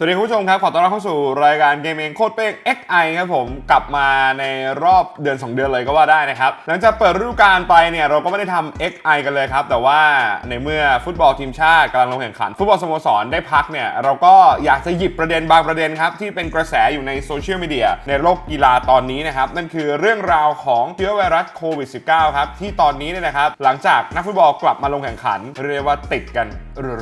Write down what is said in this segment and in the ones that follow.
สวัสดีคุณผู้ชมครับ ขอต้อนรับเข้าสู่รายการเกมเองโคตรเป้ง XI ครับผมกลับมาในรอบเดือน 2 เดือนเลยก็ว่าได้นะครับ หลังจากเปิดฤดูกาลไปเนี่ย เราก็ไม่ได้ทำ XI กันเลยครับ แต่ว่าในเมื่อฟุตบอลทีมชาติกำลังลงแข่งขัน ฟุตบอลสโมสรได้พักเนี่ย เราก็อยากจะหยิบประเด็นบางประเด็นครับ ที่เป็นกระแสอยู่ในโซเชียลมีเดียในโลกกีฬาตอนนี้นะครับนั่นคือเรื่องราวของเชื้อไวรัสโควิด -19 ครับที่ตอนนี้เนี่ยนะครับหลังจากนักฟุตบอลกลับมาลงแข่งขันเรียกว่าติดกัน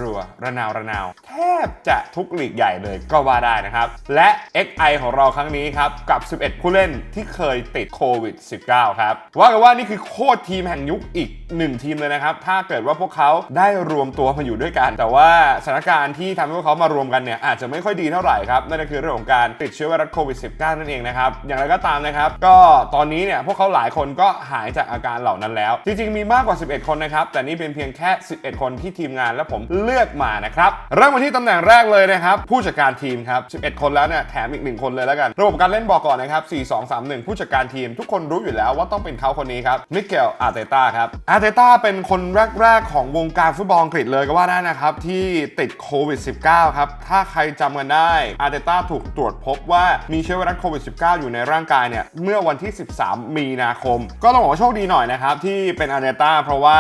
รัวๆระนาวระนาวแทบจะทุกลีกใหญ่เลยก็ว่าได้นะครับ และ XI ของเราครั้งนี้ครับ กับ 11 ผู้เล่นที่เคยติดโควิด -19 ครับ ว่ากันว่านี่คือโคตรทีมแห่งยุคอีกหนึ่งทีมเลยนะครับ ถ้าเกิดว่าพวกเขาได้รวมตัวมาอยู่ด้วยกัน แต่ว่าสถานการณ์ที่ทำให้พวกเขามารวมกันเนี่ยอาจจะไม่ค่อยดีเท่าไหร่ครับ นั่นก็คือเรื่องของการติดเชื้อไวรัสโควิด -19 นั่นเองนะครับ อย่างไรก็ตามนะครับ ก็ตอนนี้เนี่ยพวกเขาหลายคนก็หายจากอาการเหล่านั้นแล้ว จริงๆมีมากกว่า 11 คนนะครับ แต่นี่เป็นเพียงแค่ 11 คนที่ทีมงานและผมเลือกมานะครับ เริ่มมาที่ตำแหน่งแรกเลยนะครับผู้จัดการทีมครับ 11 คนแล้วเนี่ยแถมอีก 1 คนเลยแล้วกัน ระบบการเล่นบอกก่อนนะครับ 4 2 3 1 ผู้จัดการทีม ทุกคนรู้อยู่แล้วว่าต้องเป็นเขาคนนี้ครับมิเกลอาร์เตต้าครับอาร์เตต้าเป็นคนแรก ๆ ของวงการฟุตบอลอังกฤษเลยก็ว่าได้นะครับ ที่ติดโควิด -19 ครับ ถ้าใครจำกันได้อาร์เตต้าถูกตรวจพบว่ามีเชื้อไวรัสโควิด -19 อยู่ในร่างกายเนี่ยเมื่อวันที่ 13 มีนาคม ก็ต้องบอกว่าโชคดีหน่อยนะครับที่เป็นอาร์เตต้าเพราะว่า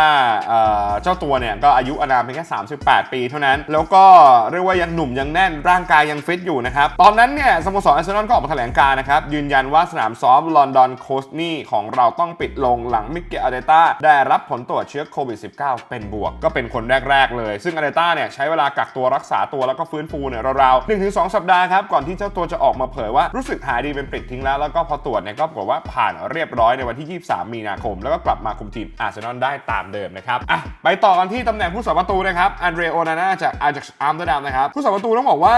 เจ้าตัวเนี่ยก็อายุอานามเพียงแค่ 38 ปี เท่านั้น แล้วก็เรียกว่ายังหนุ่มยังแน่นร่างางกายยังฟิตอยู่นะครับ ตอนนั้นเนี่ยสโมสรอาร์เซนอลก็ออกมาแถลงการนะครับ ยืนยันว่าสนามซ้อมลอนดอนโคสนี่ของเราต้องปิดลงหลังมิเกลอาร์เตต้าได้รับผลตรวจเชื้อโควิด -19 เป็นบวก ก็เป็นคนแรก ๆ เลย ซึ่งอาร์เตต้าเนี่ยใช้เวลากักตัวรักษาตัวแล้วก็ฟื้นฟูเนี่ยราวๆ1-2สัปดาห์ครับ ก่อนที่เจ้าตัวจะออกมาเผยว่ารู้สึกหายดีเป็นปลิดทิ้งแล้วแล้วก็พอตรวจเนี่ยก็ปรากฏว่าผ่านเรียบร้อยในวันที่ 23 มีนาคม แล้วก็กลับมาคุมทีมอาร์เซนอลได้ตามเดิมนะครับอะไปต่อกันที่ตำแหน่งผู้สาประตูนะครับอันเดรโอนาน่าจากอาจากอัมเตอร์ดัมนะครับผู้สาประตูต้องบอกว่า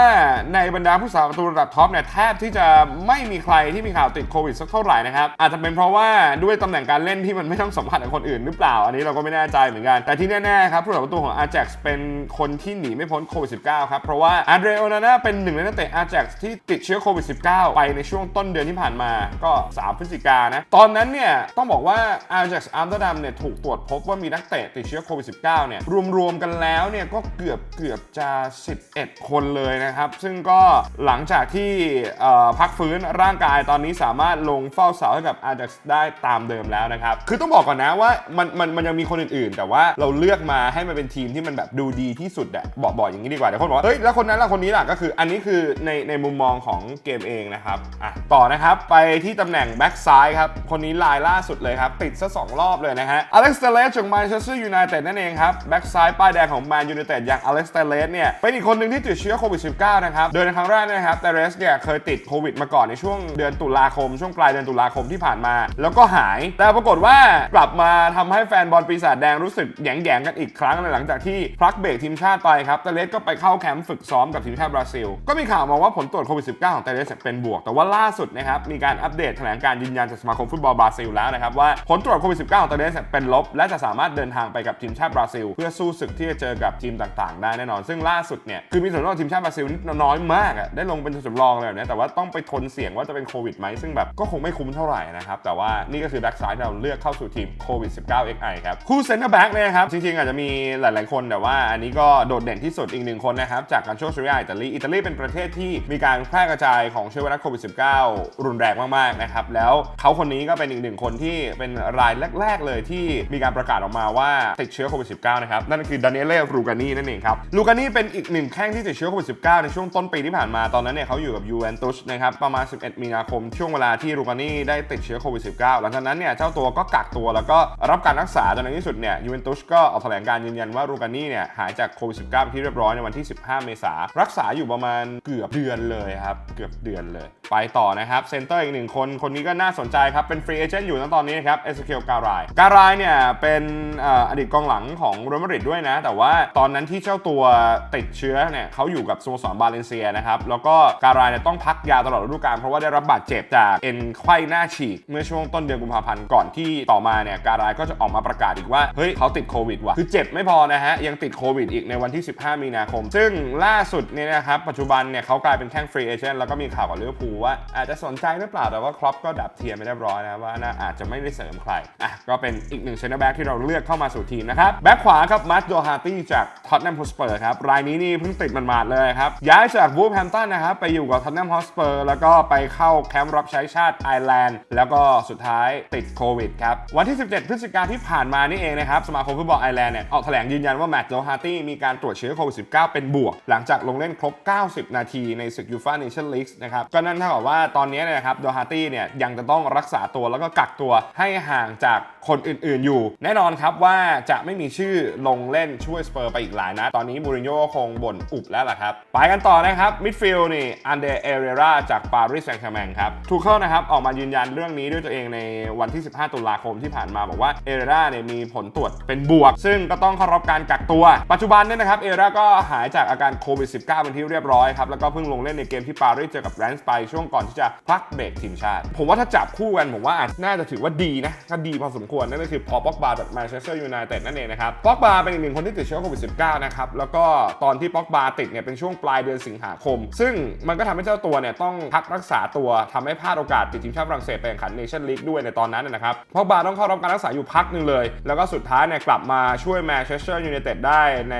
ในบรรดาผู้สาประตูระดับท็อปเนี่ยแทบที่จะไม่มีใครที่มีข่าวติดโควิดสักเท่าไหร่นะครับ อาจจะเป็นเพราะว่าด้วยตำแหน่งการเล่นที่มันไม่ต้องสัมผัสกับคนอื่นหรือเปล่า อันนี้เราก็ไม่แน่ใจเหมือนกัน แต่ที่แน่ๆครับผู้สาประตูของอา a x เป็นคนที่หนีไม่พ้นโควิด -19 ครับเพราะว่าอันเดรโอนาน่าเป็นหนึ่งในนักเตะอา a x ที่ติดเชื้อโควิด -19 ไปในช่วงต้นเดือนที่ผ่านมาก็ 3 พฤศจิกานะตอนนั้นเนี่ยต้องบอกว่าอา a x อัมสเตอร์ดัมเนี่ยถูกตรวจพบว่ามีนักเตะติดเชื้อโควิด -19 เนี่ยรวมๆกันแล้วเนี่ยก็เกือบเกือบจะ 11 คนเลยนะครับครับ ซึ่งก็หลังจากที่พักฟื้นร่างกายตอนนี้สามารถลงเฝ้าเสาให้กับอา a x ได้ตามเดิมแล้วนะครับ คือต้องบอกก่อนนะว่ามันมันมันยังมีคนอื่นๆ แต่ว่าเราเลือกมาให้มันเป็นทีมที่มันแบบดูดีที่สุดอะบอกบอกอย่างนี้ดีกว่าเดี๋ยวคนบอกว่าเฮ้ยแล้วคนนั้นล่ะคนนี้ล่ะก็คือ อันนี้คือในในมุมมองของเกมเองนะครับอะต่อนะครับไปที่ตำแหน่งแบ็กซ้ายครับคนนี้ลายล่าสุดเลยครับติดซะสองรอบเลยนะฮะอเล็กซ์เตเลสจากแมนเชสเตอร์ยูไนเต็ดนั่นเองครับแบ็กซ้ายป้ายแดงของแมนยูไนเต็ดอย่างอเล็กซ์เตเลสเนี่ยเป็นอีกคนหนึ่งที่ติดเชื้อโควิด -19 นะครับ โดยในครั้งแรกนะครับเตเลสเนี่ยเคยติดโควิดมาก่อนในช่วงเดือนตุลาคม ช่วงปลายเดือนตุลาคมที่ผ่านมา แล้วก็หาย แต่ปรากฏว่ากลับมาทำให้แฟนบอลปีศาจแดงรู้สึกแยงๆกันอีกครั้งหลังจากที่พักเบรกทีมชาติไปครับเตเลสก็ไปเข้าแคมป์ฝึกซ้อมกับทีมชาติบราซิล ก็มีข่าวมาว่าผลตรวจโควิด -19 ของเตเลสเป็นบวก แต่ว่าล่าสุดนะครับมีการอัปเดตแถลงการยืนยันจากสมาคมฟุตบอลบราซิลแล้วนะครับว่าผลตรวจโควิด -19 ของเตเลสเป็นลบ และจะสามารถเดินทางไปกับทีมชาติบราซิล เพื่อสู้ศึกที่จะเจอกับทีมต่างๆ ได้แน่นอน ซึ่งล่าสุดเนี่ยคือมีส่วนร่วมกับทีมชาติบราซิลน้อยมากอะได้ลงเป็นตัวสำรองเลยแบบเนี้ยแต่ว่าต้องไปทนเสี่ยงว่าจะเป็นโควิดไหมซึ่งแบบก็คงไม่คุ้มเท่าไหร่นะครับ แต่ว่านี่ก็คือแบ็กซ้ายที่เราเลือกเข้าสู่ทีมโควิด -19 XI ครับ คู่เซนเตอร์แบ็กเนี่ยครับ จริงๆ อาจจะมีหลายๆคน แต่ว่าอันนี้ก็โดดเด่นที่สุดอีกหนึ่งคนนะครับ จากการช่วงซีเรียอิตาลี อิตาลีเป็นประเทศที่มีการแพร่กระจายของเชื้อไวรัสโควิด -19 รุนแรงมากๆนะครับแล้วเขาคนนี้ก็เป็นอีกหนึ่งคนที่เป็นรายแรก ๆ เลยที่มีการประกาศออกมาว่าติดเชื้อโควิด -19 นะครับนั่นคือดานิเอลลูกานีนั่นเองครับลูกานีเป็นอีกหนึ่งแข้งที่ติดเชื้อโควิด -19 ในช่วงต้นปีที่ผ่านมาตอนนั้นเนี่ยเขาอยู่กับยูเวนตุสนะครับประมาณ 11 มีนาคม ช่วงเวลาที่ลูกานี่ได้ติดเชื้อโควิด -19 หลังจากนั้นเนี่ยเจ้าตัวก็กักตัวแล้วก็รับการรักษาจนในที่สุดเนี่ยยูเวนตุสก็ออกแถลงการยืนยันว่าลูกานี่เนี่ยหายจากโควิด 19เป็นที่เรียบร้อยในวันที่ 15 เมษารักษาอยู่ประมาณเกือบเดือนเลยครับเกือบเดือนเลย ไปต่อนะครับเซนเตอร์อีกหนึ่งคนคนนี้ก็น่าสนใจครับเป็นฟรีเอเจนต์อยู่ณตอนนี้นะครับเอสเคิลการายการายเนี่ยเป็นเอ่ออดีตกองหลังของเรอัลมาดริดด้วยนะ แต่ว่าตอนนั้นที่เจ้าตัวติดเชื้อเนี่ยเขาอยู่กับสโมสรบาเลนเซียนะครับ แล้วก็การายเนี่ยต้องพักยาวตลอดฤดูกาลเพราะว่าได้รับบาดเจ็บจากเอ็นไขว้หน้าฉีก เมื่อช่วงต้นเดือนกุมภาพันธ์ก่อนที่ต่อมาเนี่ยการายก็จะออกมาประกาศอีกว่าเฮ้ยเขาติดโควิดว่ะคือเจ็บไม่พอนะฮะยังติดโควิดอีกในวันที่ 15 มีนาคม ซึ่งล่าสุดเนี่ยนะครับปัจจุบันเนี่ยเขากลายเป็นแข้งฟรีเอเจนต์แล้วก็มีข่าวกับลิเวอร์พูลว่าอาจจะสนใจหรือเปล่าแต่ว่าครอปก็ดับเทียมไปเรียบร้อยนะว่าน่าอาจจะไม่ได้เสริมใครอะก็เป็นอีกหนึ่งเซนเตอร์แบ็กที่เราเลือกเข้ามาสู่ทีมนะครับแบ็กขวาครับมัตโดฮาร์ตี้จากท็อตแนมฮอสเปอร์ครับรายนี้นี่เพิ่งติดมันมาดเลยครับยายจากวูฟแฮมตันนะครับไปอยู่กับท็อตแนมฮอสเปอร์แล้วก็ไปเข้าแคมป์รับใช้ชาติไอร์แลนด์ แล้วก็สุดท้ายติดโควิดครับ วันที่ 17 พฤศจิกาที่ผ่านมานี่เองนะครับ สมาคมฟุตบอลไอร์แลนด์เนี่ยออกแถลงยืนยันว่าแมตต์โดฮาร์ตี้มีการตรวจเชื้อโควิด -19 เป็นบวก หลังจากลงเล่นครบ 90 นาทีในศึกยูฟ่าเนชั่นลีกนะครับก็นั่นเท่ากับว่าตอนนี้นะครับโดฮาร์ตี้เนี่ยยังจะต้องรักษาตัวแล้วก็กักตัวให้ห่างจากคนอื่นๆอยู่ แน่นอนครับว่าจะไม่มีชื่อลงเล่นช่วยสเปอร์ไปอีกหลายนัดตอนนี้มูรินโญ่คงบ่นอุบแล้วล่ะครับไปกันต่อนะครับมิดฟิลด์นี่อันเดเอเรราจากปารีสแซงต์แชร์แมงครับทูเคิลนะครับออกมายืนยันเรื่องนี้ด้วยตัวเองในวันที่ 15 ตุลาคมที่ผ่านมาบอกว่าเอเรราเนี่ยมีผลตรวจเป็นบวก ซึ่งก็ต้องเข้ารับการกักตัว ปัจจุบันเนี่ยนะครับเอเรราก็หายจากอาการโควิด -19 เป็นที่เรียบร้อยครับแล้วก็เพิ่งลงเล่นในเกมที่ปารีสเจอกับแรนส์ไปช่วงก่อนที่จะพักเบรกทีมชาติ ผมว่าถ้าจับคู่กันผมว่าอาจน่าจะถือว่าดีนะก็ดีพอสมควรนั่นก็คือพอป็อกบาจากแมนเชสเตอร์ยูไนเต็ดนั่นเองนะครับป็อกบาเป็นอีกหนึ่งคนที่ติดเชื้อโควิด -19 นะครับแล้วก็ตอนที่ป็อกบาติดเนี่ยเป็นช่วงปลายเดือนสิงหาคม ซึ่งมันก็ทำให้เจ้าตัวเนี่ยต้องพักรักษาตัวทำให้พลาดโอกาสติดทีมชาติฝรั่งเศสไปแข่งขันเนชั่นลีกด้วยในตอนนั้นนะครับป็อกบาต้องเข้ารับการรักษาอยู่พักหนึ่งเลย แล้วก็สุดท้ายเนี่ยกลับมาช่วยแมนเชสเตอร์ยูไนเต็ดได้ใน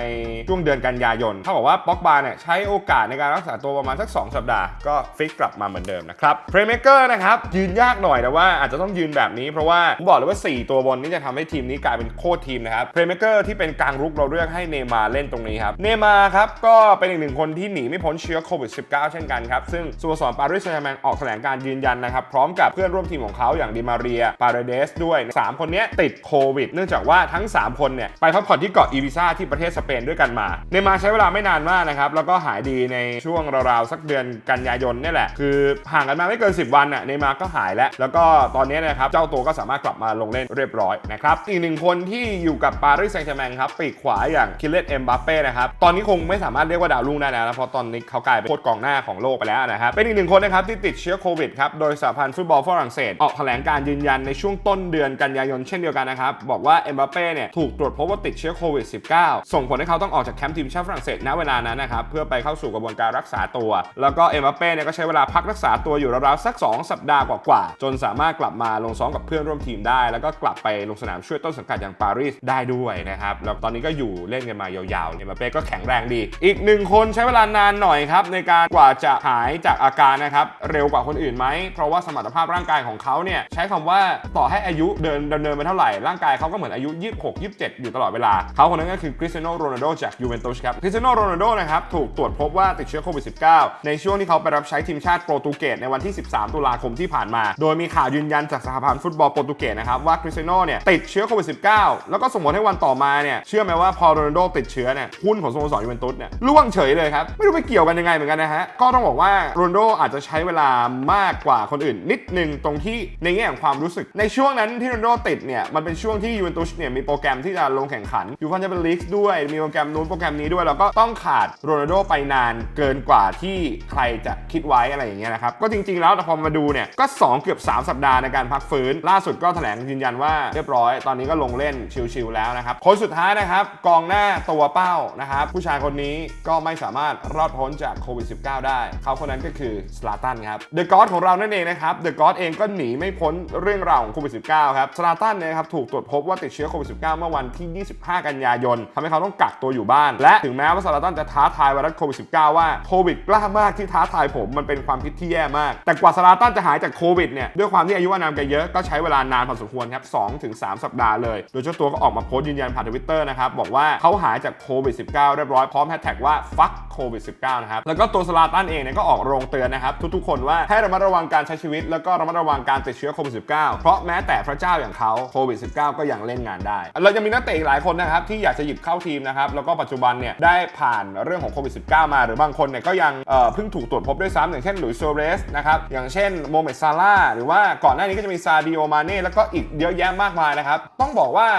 ช่วงเดือนกันยายนเท่ากับว่าป็อกบาเนี่ยใช้โอกาสในการรักษาตัวประมาณสัก 2 สัปดาห์ก็ฟิกกลับมาเหมือนเดิมนะครับเพลย์เมเกอร์นะครับยืนยากหน่อยแต่ว่าอาจจะต้องยืนแบบนี้เพราะว่าผมบอกเลยว่า 4 ตัวบนนี่จะทำให้ทีมนี้กลายเป็นโคตรทีมนะครับเพลย์เมเกอร์ที่เป็นกลางรุกเราเลือกให้เนมาเล่นตรงนี้ครับเนมาครับก็เป็นอีกหนึ่งคนที่หนีไม่พ้นเชื้อโควิด -19 เช่นกันครับ ซึ่งสโมสรปารีสแซงต์แชร์แมงออกแถลงการยืนยันนะครับ พร้อมกับเพื่อนร่วมทีมของเขาอย่างดิมาเรีย ปาเรเดสด้วย 3 คนนี้ติดโควิด เนื่องจากว่าทั้ง 3 คนเนี่ยไปพักผ่อนที่เกาะอีวิซาที่ประเทศสเปนด้วยกันมา เนมาร์ใช้เวลาไม่นานมากนะครับ แล้วก็หายดีในช่วงราวๆสักเดือนกันยายนนี่แหละ คือห่างกันมาไม่เกิน 10 วันน่ะ เนมาร์ก็หายแล้ว แล้วก็ตอนนี้นะครับ เจ้าตัวก็สามารถกลับมาลงเล่นเรียบร้อยนะครับ อีกหนึ่งคนที่อยู่กับปารีสแซงต์แมงครับ ปีกขวาอย่างคิเลตเอ็มบัปเป้นะครับ ตอนนี้คงไม่สามารถเรียกว่าดาวรุ่งได้แล้วเพราะตอนนี้เขากลายเป็นโคตรกองหน้าของโลกไปแล้วนะครับ เป็นอีกหนึ่งคนนะครับที่ติดเชื้อโควิดครับ โดยสหพันธ์ฟุตบอลฝรั่งเศส ออกแถลงการยืนยันในช่วงต้นเดือนกันยายนเช่นเดียวกันนะครับ บอกว่าเอ็มบัปเป้เนี่ยถูกตรวจพบว่าติดเชื้อโควิด -19 ส่งผลให้เขาต้องออกจากแคมป์ทีมชาติฝรั่งเศสณเวลานั้นนะครับเพื่อไปเข้าสู่กระบวนการรักษาตัว แล้วก็เอ็มบัปเป้เนี่ยก็ใช้เวลาพักรักษาตัวอยู่ราวๆสัก 2 สัปดาห์กว่าๆจนสามารถกลับมาลงซ้อมกับเพื่อนร่วมทีมได้ แล้วก็กลับไปลงสนามช่วยต้นสังกัดอย่างปารีสได้ด้วยนะครับแล้วตอนนี้ก็อยู่เล่นกันมายาวๆเอ็มบัปเป้ก็แข็งแรงดี อีกหนึ่งคนใช้เวลานานหน่อยครับในการกว่าจะหายจากอาการนะครับเร็วกว่าคนอื่นไหม เพราะว่าสมรรถภาพร่างกายของเขาเนี่ยใช้คำว่าต่อให้อายุเดินดำเนินไปเท่าไหร่ ร่างกายเขาก็เหมือนอายุ 26 27 อยู่ตลอดเวลา เขาคนนั้นก็คือคริสเตียโนโรนัลโดจากยูเวนตุสครับคริสเตียโนโรนัลโดนะครับถูกตรวจพบว่าติดเชื้อโควิด -19 ในช่วงที่เขาไปรับใช้ทีมชาติโปรตุเกสในวันที่ 13 ตุลาคมที่ผ่านมา โดยมีข่าวยืนยันจากสหพันธ์ฟุตบอลโปรตุเกสนะครับว่าคริสเตียโนเนี่ยติดเชื้อโควิด -19 แล้วก็ส่งผลให้วันต่อมาเนี่ยเชื่อไหมว่าพอโรนัลโดติดเชื้อเนี่ยหุ้นของสโมสรยูเวนตุสเนี่ยร่วงเฉยเลยครับไม่รู้ไปเกี่ยวกันยังไงเหมือนกันนะฮะ ก็ต้องบอกว่าโรนัลโดอาจจะใช้เวลามากกว่าคนอื่นนิดนึงตรงที่ในแง่ของความรู้สึก ในช่วงนั้นที่โรนัลโดติดเนี่ยมันเป็นช่วงที่ยูเวนตุสเนี่ยมีโปรแกรมที่จะลงแข่งขันยูฟันจะเป็นลีกด้วยมีโปรแกรมนู้นโปรแกรมนี้ด้วยแล้วก็ต้องขาดโรนัลโดไปนานเกินกว่าที่ใครจะคิดไว้อะไรอย่างเงี้ยนะครับก็จริง ๆ แล้วแต่พอมาดูเนี่ยก็ 2 เกือบ 3 สัปดาห์ในการพักฟื้น ล่าสุดก็แถลงยืนยันว่าเรียบร้อย ตอนนี้ก็ลงเล่นชิลๆแล้วนะครับคนสุดท้ายนะครับกองหน้าตัวเป้านะครับผู้ชายคนนี้ก็ไม่สามารถรอดพ้นจากโควิด -19 ได้ เขาคนนั้นก็คือสลาตันครับเดอะก็อดของเรานั่นเองนะครับเดอะก็อดเองก็หนีไม่พ้นเรื่องราวของโควิด -19 ครับสลาตันเนี่ยครับถูกตรวจพบว่าติดเชื้อโควิด -19 เมื่อวันที่ 25 กันยายนทำให้เขาต้องกักตัวอยู่บ้าน และถึงแม้ว่าสลาตันจะท้าทายไวรัสโควิด -19 ว่าโควิดกล้ามากที่ท้าทายผมมันเป็นความคิดที่แย่มาก แต่กว่าสลาตันจะหายจากโควิดเนี่ยด้วยความที่อายุอานามแกเยอะก็ใช้เวลานานพอสมควรครับ2ถึง3สัปดาห์เลยโดยเจ้าตัวก็ออกมาโพสต์ยืนยันผ่านทวิตเตอร์นะครับบอกว่าเขาหายจากโควิด 19 เรียบร้อยพร้อมแฮชแท็กว่า fuck โควิด 19 นะครับ แล้วก็ตัวสลาตันเองเนี่ยก็ออกโรงเตือนนะครับ ทุกๆ คนว่าให้ระมัดระวังการใช้ชีวิต แล้วก็ระมัดระวังการติดเชื้อโควิด 19 เพราะแม้แต่พระเจ้าอย่างเขาโควิด 19 ก็ยังเล่นงานได้ เราจะมีนักเตะอีกหลายคนนะครับที่อยากจะหยิบเข้าทีมนะครับ แล้วก็ปัจจุบันเนี่ยได้ผ่านเรื่องของโควิด 19 มา หรือบางคนเนี่ยก็ยังเอ่อเพิ่งถูกตรวจพบด้วยซ้ำอย่างเช่นหลุยส์โซเรสนะครับ อย่างเช่นโมเมดซาร่าหรือว่าก่อนหน้านี้ก็จะมีซาดิโอมาเน่แล้วก็อีกเยอะแยะมากมายนะครับต้องบอกว่า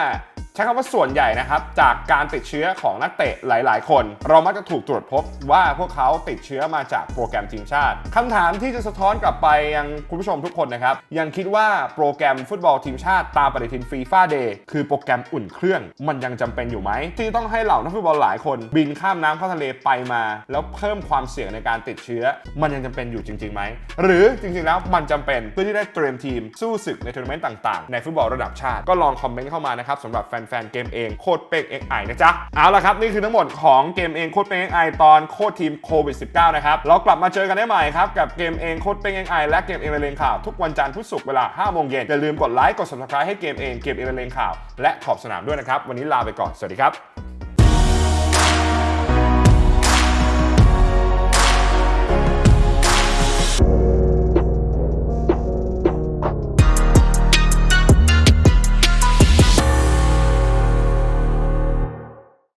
ใช้คำว่าส่วนใหญ่นะครับ จากการติดเชื้อของนักเตะหลาย ๆ คน เรามักจะถูกตรวจพบว่าพวกเขาติดเชื้อมาจากโปรแกรมทีมชาติคำถามที่จะสะท้อนกลับไปยังคุณผู้ชมทุกคนนะครับ ยังคิดว่าโปรแกรมฟุตบอลทีมชาติตามปฏิทินฟีฟ่าเดย์คือโปรแกรมอุ่นเครื่อง มันยังจำเป็นอยู่ไหม ที่ต้องให้เหล่านักฟุตบอลหลายคน บินข้ามน้ำข้ามทะเลไปมา แล้วเพิ่มความเสี่ยงในการติดเชื้อ มันยังจำเป็นอยู่จริงๆไหมหรือจริงๆแล้วมันจำเป็นเพื่อที่ได้เตรียมทีมสู้ศึกในทัวร์นาเมนต์ต่าง ๆ ในฟุตบอลระดับชาติก็ลองคอมเมนต์เข้ามานะครับสำหรับแฟนๆเกมเองโคตรเป๊กเอ็กไอนะจ๊ะ เอาละครับ นี่คือทั้งหมดของเกมเองโคตรเป๊กเอ็กไอตอนโคตรทีมโควิด -19 นะครับ เรากลับมาเจอกันได้ใหม่ครับ กับเกมเองโคตรเป๊กเอ็กไอและเกมเองเรนข่าว ทุกวันจันทร์พุธศุกร์เวลา5โมงเย็นอย่าลืมกดไลค์กด subscribe ให้เกมเองเกมเองเรนข่าวและขอบสนามด้วยนะครับวันนี้ลาไปก่อนสวัสดีครับ